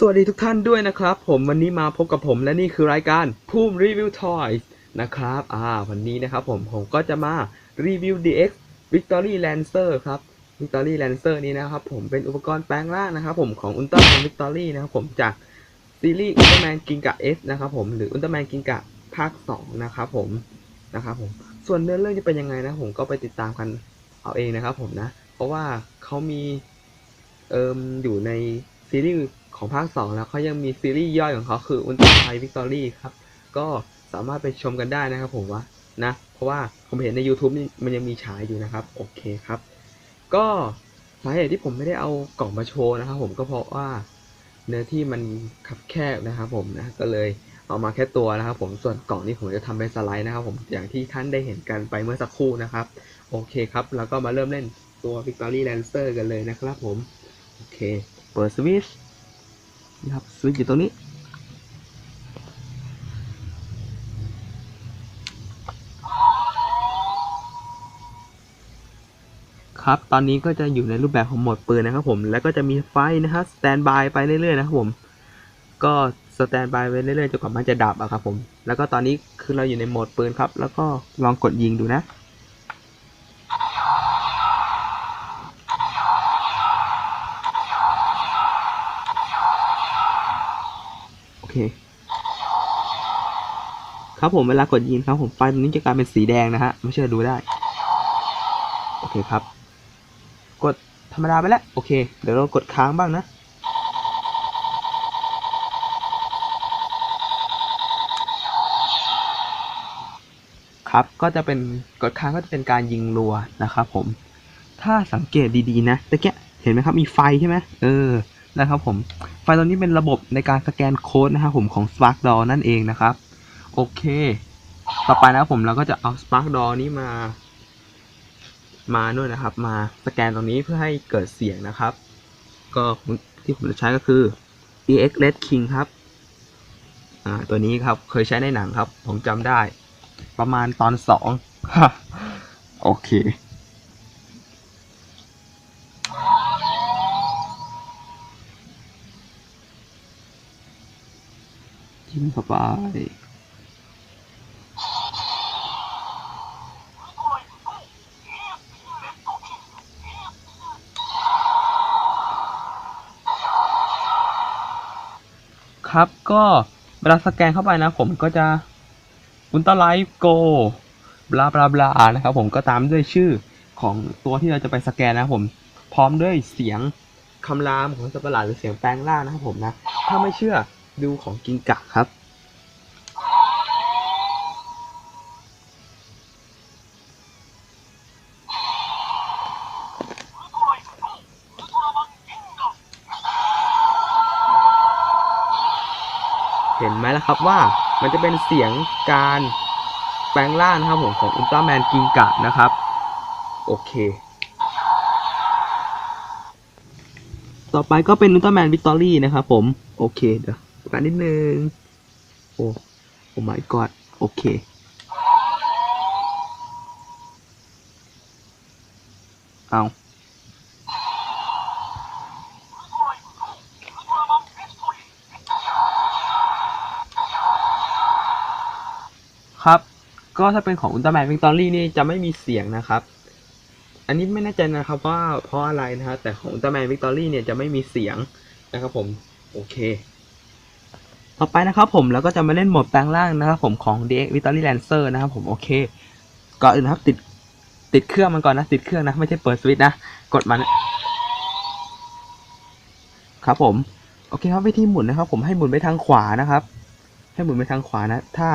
สวัสดีทุกท่านด้วยนะครับ ผมวันนี้มาพบกับผมและนี่คือรายการภูมิรีวิวทอยนะครับอ่าวันนี้นะครับผมผมก็จะมารีวิว DX Victory Lancer ครับ Victory Lancer นี้นะครับผมเป็นอุปกรณ์แปลงร่างนะครับผมของ Ultraman Victory นะครับผมจากซีรีส์ Ultraman Ginga S นะครับผมหรือ Ultraman Ginga ภาค 2 นะครับผมนะครับผมส่วนเนื้อเรื่องจะเป็นยังไงนะผมก็ไปติดตามกันเอาเองนะครับผมนะ เพราะว่าเขามีเอิมอยู่ในซีรีส์ ของภาค 2 แล้วเขายังมีซีรีส์ย่อยของเขาคือ Ultra High Victory ครับ ก็สามารถไปชมกันได้นะครับผมว่านะ เพราะว่าผมเห็นใน YouTube นี่มันยังมีฉายอยู่นะครับ โอเคครับ ก็สาเหตุที่ผมไม่ได้เอากล่องมาโชว์นะครับผมก็เพราะว่าเนื้อที่มันคับแคบนะครับผมนะก็เลยเอามาแค่ตัวนะครับผมส่วนกล่องนี้ผมจะทำเป็นสไลด์นะครับผมอย่างที่ท่านได้เห็นกันไปเมื่อสักครู่นะครับ โอเคครับ แล้วก็มาเริ่มเล่นตัว Victory Lancer กันเลยนะครับผม โอเค เปิดสวิตช์ นะครับสวิตช์อยู่ตรงนี้ ครับตอนนี้ก็จะอยู่ในรูปแบบของโหมดปืนนะครับผม แล้วก็จะมีไฟนะครับสแตนบายไปเรื่อยๆนะครับผม ก็สแตนบายไปเรื่อยๆจนกว่ามันจะดับอะครับผม แล้วก็ตอนนี้คือเราอยู่ในโหมดปืนครับ แล้วก็ลองกดยิงดูนะ คครับผมเวลากดยิงครับผมไฟตรงนี้จะกลายเป็นสีแดงนะฮะไม่เชื่อดูได้ โอเคครับ กดธรรมดาไปแล้ว โอเค เดี๋ยวเรากดค้างบ้างนะ ครับก็จะเป็นกดค้างก็จะเป็นการยิงรัวนะครับผม ถ้าสังเกตดีๆนะตะเกียเห็นไหมครับมีไฟใช่ไหมเออ นะครับผมไฟตัวนี้เป็นระบบในการสแกนโค้ดนะครับผมของ Spark d o นั่นเองนะครับ โอเค ต่อไปนะครับผมเราก็จะเอา Spark d o นี้มา มาด้วยนะครับ มาสแกนตรงนี้เพื่อให้เกิดเสียงนะครับ ก็ที่ผมจะใช้ก็คือ EX Red King ครับอ่าตัวนี้ครับเคยใช้ในหนังครับ ผมจำได้ ประมาณตอนสองโอเค จิ้มเข้าไปครับก็เวลาสแกนเข้าไปนะผมก็จะอุลตร้าไลฟ์โกบลาบลาบลานะครับผมก็ตามด้วยชื่อของตัวที่เราจะไปสแกนนะครับผม พร้อมด้วยเสียงคำรามของสัตว์ประหลาดหรือเสียงแปลงร่างนะครับผมนะ ถ้าไม่เชื่อดูของกิงกะครับ นะครับว่ามันจะเป็นเสียงการแปลงร่างนะครับผมของอุลตร้าแมนกิงกะนะครับ โอเค ต่อไปก็เป็นอุลตร้าแมนวิกตอรี่นะครับผม โอเคเดี๋ยวกันนิดนึง โอ้โอ้ my god โอเคเอา ครับ ก็ถ้าเป็นของอุลตร้าแมนวิกตอรี่นี่จะไม่มีเสียงนะครับ อันนี้ไม่แน่ใจนะครับว่าเพราะอะไรนะฮะแต่ของอุลตร้าแมนวิกตอรี่เนี่ยจะไม่มีเสียงนะครับผม โอเค ต่อไปนะครับผมแล้วก็จะมาเล่นโหมดแปลงร่างนะครับผมของ DX Victory Lancer นะครับผมโอเค ก่อนอื่นนะครับติดติดเครื่องมันก่อนนะติดเครื่องนะไม่ใช่เปิดสวิตช์นะ กดมันครับผมโอเคครับวิธีหมุนนะครับ ผมให้หมุนไปทางขวานะครับ ให้หมุนไปทางขวานะ ถ้า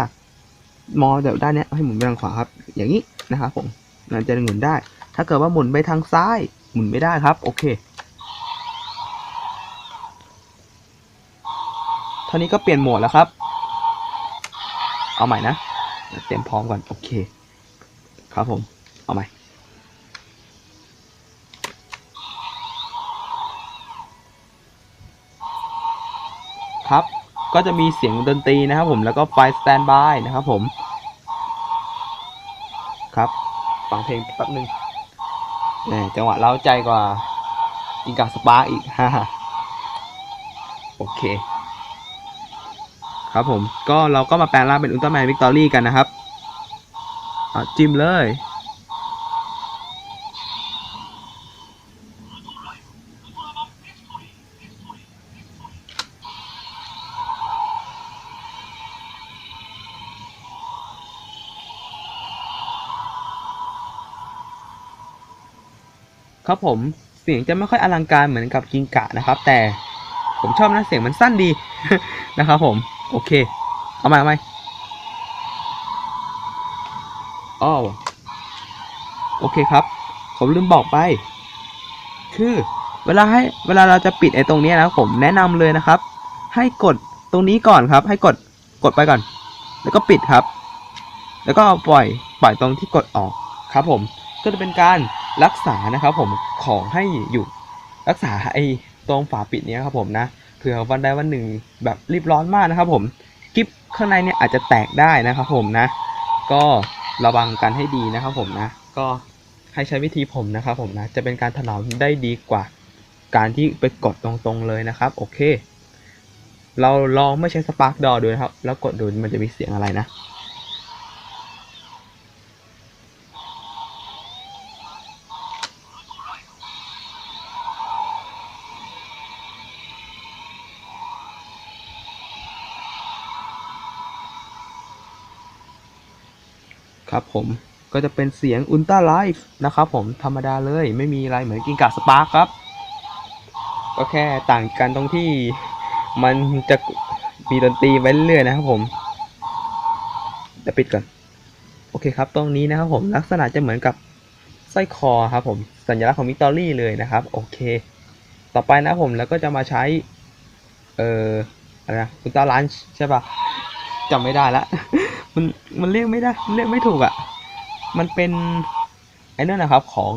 มอแบบด้านนี้ให้หมุนไปทางขวาครับ อย่างนี้นะครับผมมันจะหมุนได้ ถ้าเกิดว่าหมุนไปทางซ้าย หมุนไม่ได้ครับ โอเคเท่านี้ก็เปลี่ยนโหมดแล้วครับ เอาใหม่นะเตรียมพร้อมก่อนโอเค ครับผม เอาใหม่ครับ ก็จะมีเสียงดนตรีนะครับผม แล้วก็ไฟสแตนบายนะครับผม ครับ ฟังเพลงแป๊บนึงนี่จังหวะเล้าใจกว่าอินกาสปาร์อีกฮ่าโอเค ครับผมก็เราก็มาแปลงร่างเป็นอุลตร้าแมนวิกตอรี่กันนะครับจิ้มเลย ครับผมเสียงจะไม่ค่อยอลังการเหมือนกับกิงกะนะครับ แต่ผมชอบนะเสียงมันสั้นดีนะครับผม โอเค เอาใหมเอาใหม่อ้อโอเคครับ ผมลืมบอกไป คือเวลาให้เวลาเราจะปิดไอ้ตรงนี้นะครับผมแนะนำเลยนะครับ ให้กดตรงนี้ก่อนครับ ให้กดกดไปก่อน แล้วก็ปิดครับ แล้วก็ปล่อยปล่อยตรงที่กดออกครับผม ก็จะเป็นการ รักษานะครับผมของให้อยู่รักษาไอ้ตรงฝาปิดเนี้ยครับผมนะเผื่อวันใดวันหนึ่งแบบรีบร้อนมากนะครับผมกิฟข้างในเนี่ยอาจจะแตกได้นะครับผมนะ ก็ระวังกันให้ดีนะครับผมนะ ก็ให้ใช้วิธีผมนะครับผมนะ จะเป็นการถนอมได้ดีกว่า การที่ไปกดตรงๆเลยนะครับ โอเค เราลองไม่ใช้สปาร์กดอดูนะครับ แล้วกดดูมันจะมีเสียงอะไรนะ ผมก็จะเป็นเสียงอุลตร้าไลฟ์นะครับผมธรรมดาเลยไม่มีอะไรเหมือนกินกาสปาร์คครับ ก็แค่ต่างกันตรงที่มันจะมีดนตรีไว้เรื่อยนะครับผมเดี๋ยวปิดก่อน โอเคครับตรงนี้นะครับผมลักษณะจะเหมือนกับสร้อยคอครับผมสัญลักษณ์ของวิตอรี่เลยนะครับ โอเค ต่อไปนะครับผมแล้วก็จะมาใช้ เอ่ออะไรนะอุลตร้าลันช์ใช่ปะจำไม่ได้ละ มันมันเรียกไม่ได้เรียกไม่ถูกอะ่ะ มันเป็นไอ้นั่นนะครับของ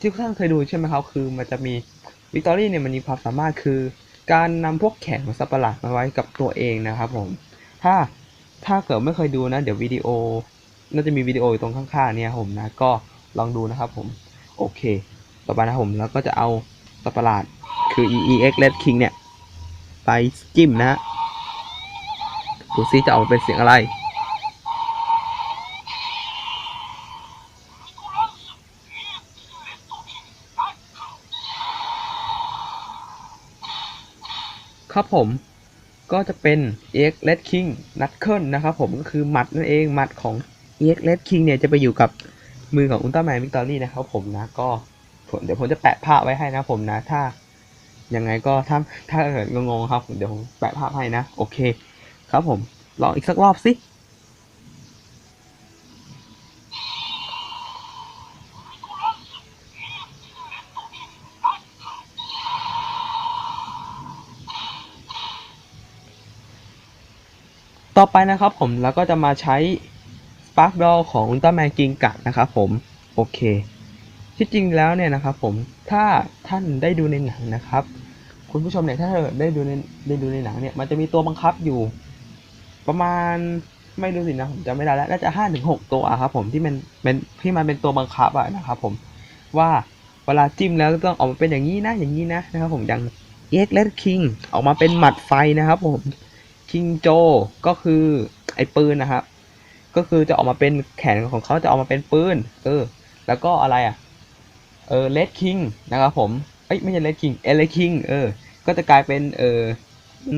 ที่ท่านเคยดูใช่ไหมครับ คือมันจะมีวิกตอรี่เนี่ยมันมีความสามารถคือ การนำพวกแขนของสัตว์ประหลาดมาไว้กับตัวเองนะครับผม ถ้าถ้าเกิดไม่เคยดูนะ เดี๋ยววิดีโอ น่าจะมีวิดีโออยู่ตรงข้างๆเนี่ยผมนะ ก็ลองดูนะครับผม โอเค ต่อไปนะผมแล้วก็จะเอาสัตว์ประหลาดคือ EEX Red King เนี่ย ไปจิ้มนะ ดูซิจะออกมาเป็นเสียงอะไร ครับผมก็จะเป็น EX Red King นัดเคิลนะครับผมก็คือหมัดนั่นเองหมัดของ EX Red King เนี่ยจะไปอยู่กับมือของอุลตร้าแมนวิกตอรี่นะครับผมนะก็ผมเดี๋ยวผมจะแปะภาพไว้ให้นะผมนะถ้ายังไงก็ถ้าถ้าเกิดงงๆครับเดี๋ยวผมแปะภาพให้นะ โอเค ครับผมลองอีกสักรอบสิต่อไปนะครับผมแล้วก็จะมาใช้ Spark Doll ของ Ultraman g i n g a นะครับผม โอเค ที่จริงแล้วเนี่ยนะครับผมถ้าท่านได้ดูในหนังนะครับ คุณผู้ชมเนี่ยถ้าได้ดูในได้ดูในหนังเนี่ยมันจะมีตัวบังคับอยู่ ประมาณไม่รู้สินะผมจำไม่ได้แล้วน่าจะห้าถึงหกตัวครับผมที่มันเป็นที่มันเป็นตัวบังคับอะนะครับผมว่าเวลาจิ้มแล้วก็ต้องออกมาเป็นอย่างนี้นะอย่างนี้นะนะครับผมอย่าง X Red King ออกมาเป็นหมัดไฟนะครับผมคิงโจก็คือไอ้ปืนนะครับก็คือจะออกมาเป็นแขนของเขาจะออกมาเป็นปืนเออ แล้วก็อะไรอะเออเลดคิงนะครับผมเอ้ยไม่ใช่เลดคิงเอเลคิงเออก็จะกลายเป็นเออ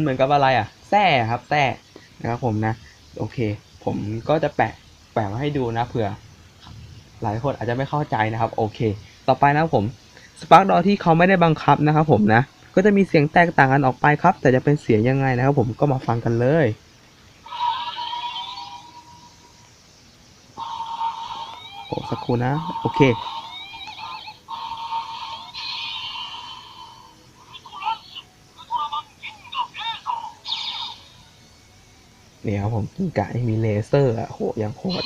เหมือนกับอะไรอะแส้ครับแส้ นะครับผมนะ โอเค ผมก็จะแปะแปะมาให้ดูนะเผื่อ หลายคนอาจจะไม่เข้าใจนะครับ โอเค ต่อไปนะครับผมสปาร์กดอที่เขาไม่ได้บังคับนะครับผมนะ ก็จะมีเสียงแตกต่างกันออกไปครับ แต่จะเป็นเสียงยังไงนะครับ ผมก็มาฟังกันเลยโอ้สักครู่นะ โอเค เนี่ยครับผมกิ้งก่านี่มีเลเซอร์อะโหยังโหด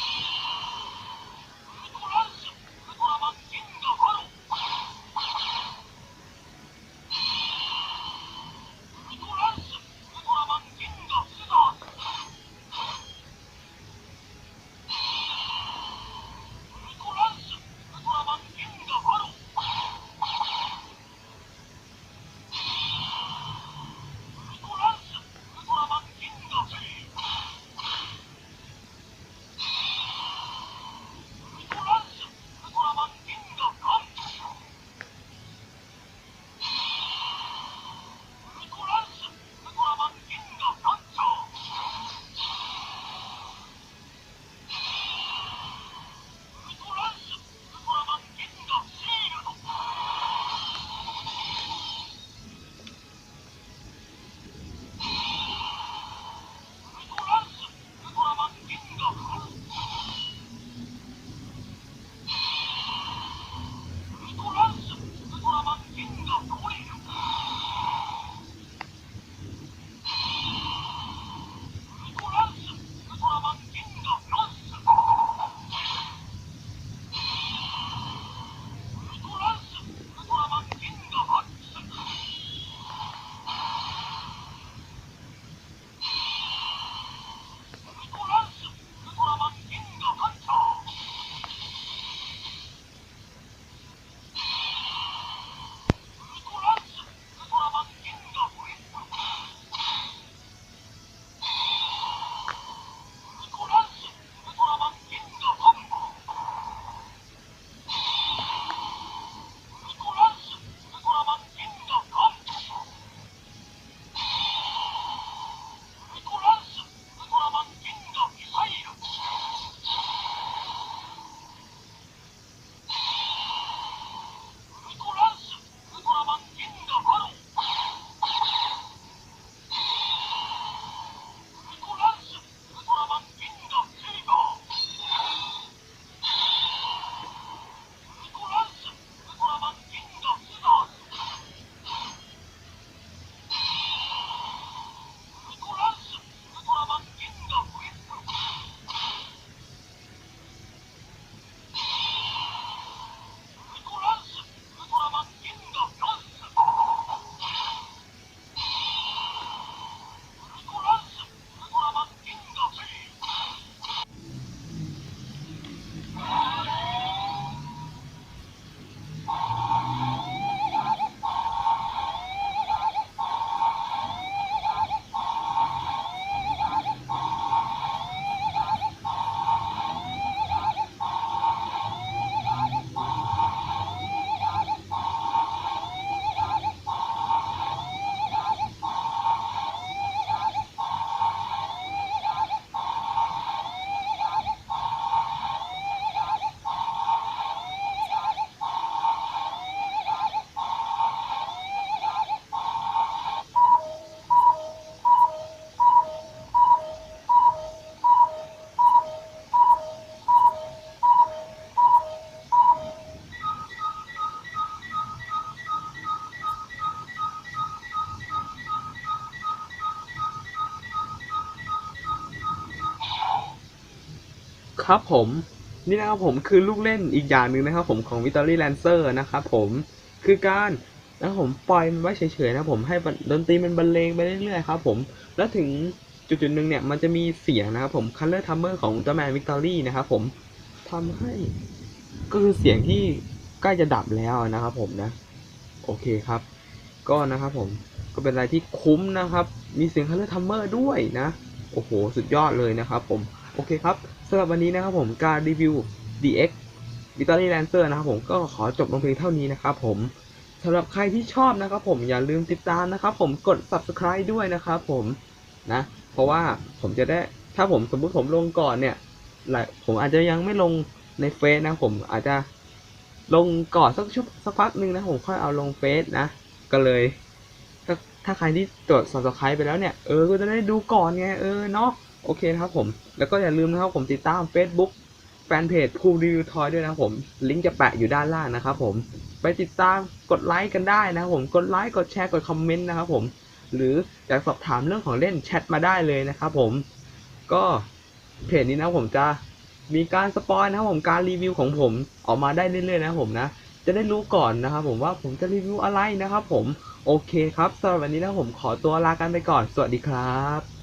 ครับผมนี่นะครับผมคือลูกเล่นอีกอย่างหนึ่งนะครับผมของ Victory Lancer นะครับผมคือการนะผมปล่อยมันไว้เฉยๆนะผมให้ดนตรีมันบรรเลงไปเรื่อยๆครับผมแล้วถึงจุดๆหนึ่งเนี่ยมันจะมีเสียงนะครับผม Color Timer ของ Ultraman Victory นะครับผมทำให้ก็คือเสียงที่ใกล้จะดับแล้วนะครับผมนะ โอเคครับ ก็นะครับผมก็เป็นอะไรที่คุ้มนะครับ มีเสียง Color Timer ด้วยนะ โอ้โห สุดยอดเลยนะครับผม โอเคครับสำหรับวันนี้นะครับผมการรีวิว DX Victory Lancer นะครับผมก็ขอจบลงเพียงเท่านี้นะครับผมสำหรับใครที่ชอบนะครับผมอย่าลืมติดตามนะครับผมกด subscribe ด้วยนะครับผมนะเพราะว่าผมจะได้ถ้าผมสมมุติผมลงก่อนเนี่ยหลายผมอาจจะยังไม่ลงในเฟซนะผมอาจจะลงก่อนสักชั่วสักพักหนึ่งนะผมค่อยเอาลงเฟซนะก็เลยถ้าถ้าใครที่กด subscribe ไปแล้วเนี่ยเออก็จะได้ดูก่อนไงเออเนาะ โอเคนะครับผม แล้วก็อย่าลืมนะครับผมติดตาม Facebook แฟนเพจครูรีวิวทอยด้วยนะครับผม ลิงก์จะแปะอยู่ด้านล่างนะครับผม ไปติดตามกดไลค์กันได้นะครับผม กดไลค์ กดแชร์ กดคอมเมนต์นะครับผม หรืออยากสอบถามเรื่องของเล่นแชทมาได้เลยนะครับผม ก็เพจนี้นะผมจะมีการสปอยนะครับผมการรีวิวของผมออกมาได้เรื่อยๆนะครับผมนะ จะได้รู้ก่อนนะครับผมว่าผมจะรีวิวอะไรนะครับผม โอเคครับสำหรับวันนี้นะผมขอตัวลากันไปก่อน สวัสดีครับ